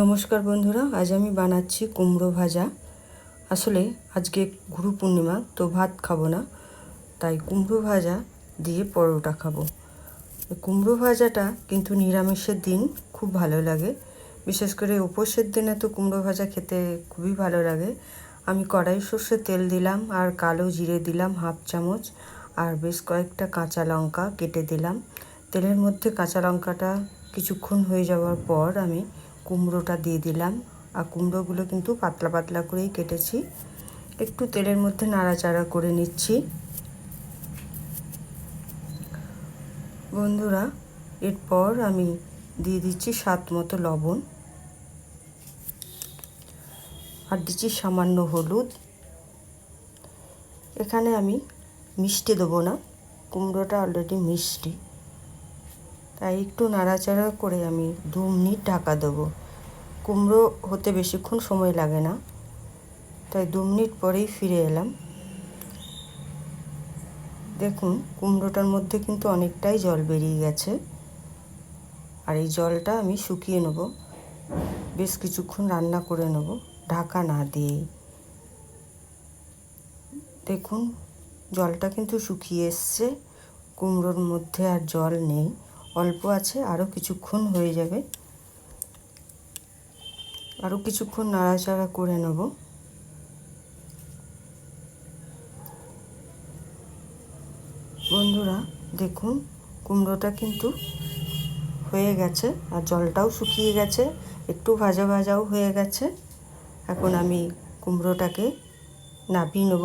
নমস্কার বন্ধুরা, আজ আমি বানাচ্ছি কুমড়ো ভাজা। আসলে আজকে গুরু পূর্ণিমা, তো ভাত খাব না, তাই কুমড়ো ভাজা দিয়ে পরোটা খাব। কুমড়ো ভাজাটা কিন্তু নিরামিষের দিন খুব ভালো লাগে। বিশেষ করে উপোসের দিনে তো কুমড়ো ভাজা খেতে খুবই ভালো লাগে। আমি কড়াই সর্ষে তেল দিলাম, আর কালো জিরে দিলাম হাফ চামচ, আর বেশ কয়েকটা কাঁচা লঙ্কা কেটে দিলাম। তেলের মধ্যে কাঁচা লঙ্কাটা কিছুক্ষণ হয়ে যাওয়ার পর আমি কুমড়োটা দিয়ে দিলাম। আর কুমড়োগুলো কিন্তু পাতলা পাতলা করেই কেটেছি। একটু তেলের মধ্যে নাড়াচাড়া করে নিচ্ছি। বন্ধুরা, এরপর আমি দিয়ে দিচ্ছি স্বাদ মতো লবণ। আর দিচ্ছি সামান্য হলুদ। এখানে আমি মিষ্টি দেবো না। কুমড়োটা অলরেডি মিষ্টি। তাই একটু নাড়াচাড়া করে আমি দু মিনিট ঢাকা দেবো। কুমড়ো হতে বেশিক্ষণ সময় লাগে না। তাই দু মিনিট পরেই ফিরে এলাম। দেখুন, কুমড়োটার মধ্যে কিন্তু অনেকটাই জল বেরিয়ে গেছে। আর এই জলটা আমি শুকিয়ে নেব। বেশ কিছুক্ষণ রান্না করে নেব, ঢাকা না দিয়েই দেখুন, জলটা কিন্তু শুকিয়ে এসছে। কুমড়োর মধ্যে আর জল নেই। অল্প আছে, আরও কিছুক্ষণ হয়ে যাবে। আরও কিছুক্ষণ নাড়াচাড়া করে নেব। বন্ধুরা, দেখুন, কুমড়োটা কিন্তু হয়ে গেছে আর জলটাও শুকিয়ে গেছে, একটু ভাজা ভাজাও হয়ে গেছে। এখন আমি কুমড়োটাকে নাপিয়ে নেব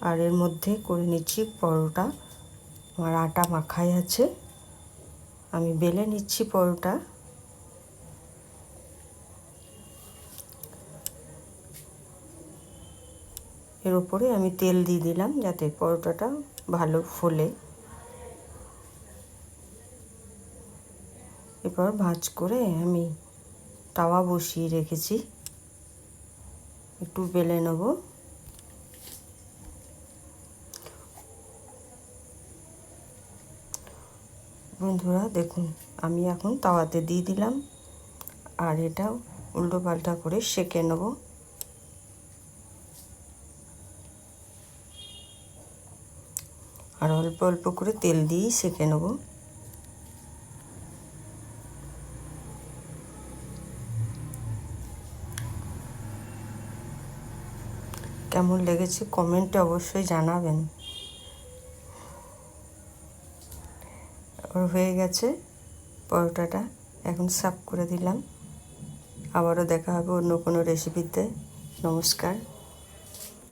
আর এর মধ্যে করে নিচ্ছি পরোটা। আমার আটা মাখাই আছে। আমি বেলে নিচ্ছি পরোটা। এর উপরে আমি তেল দিয়ে দিলাম যাতে পরোটাটা ভালো ফোলে। এরপর ভাঁজ করে আমি তাওয়া বসিয়ে রেখেছি। একটু বেলে নেব। বন্ধুরা, দেখুন, আমি এখন তাওয়াতে দিয়ে দিলাম। আর এটা উল্টো পাল্টা করে সেঁকে নেব। আর অল্প অল্প করে তেল দিয়েই সেঁকে নেব। কেমন লেগেছে কমেন্টে অবশ্যই জানাবেন। হয়ে গেছে পরোটাটা, এখন সাফ করে দিলাম। আবারও দেখা হবে অন্য কোনো রেসিপিতে নমস্কার।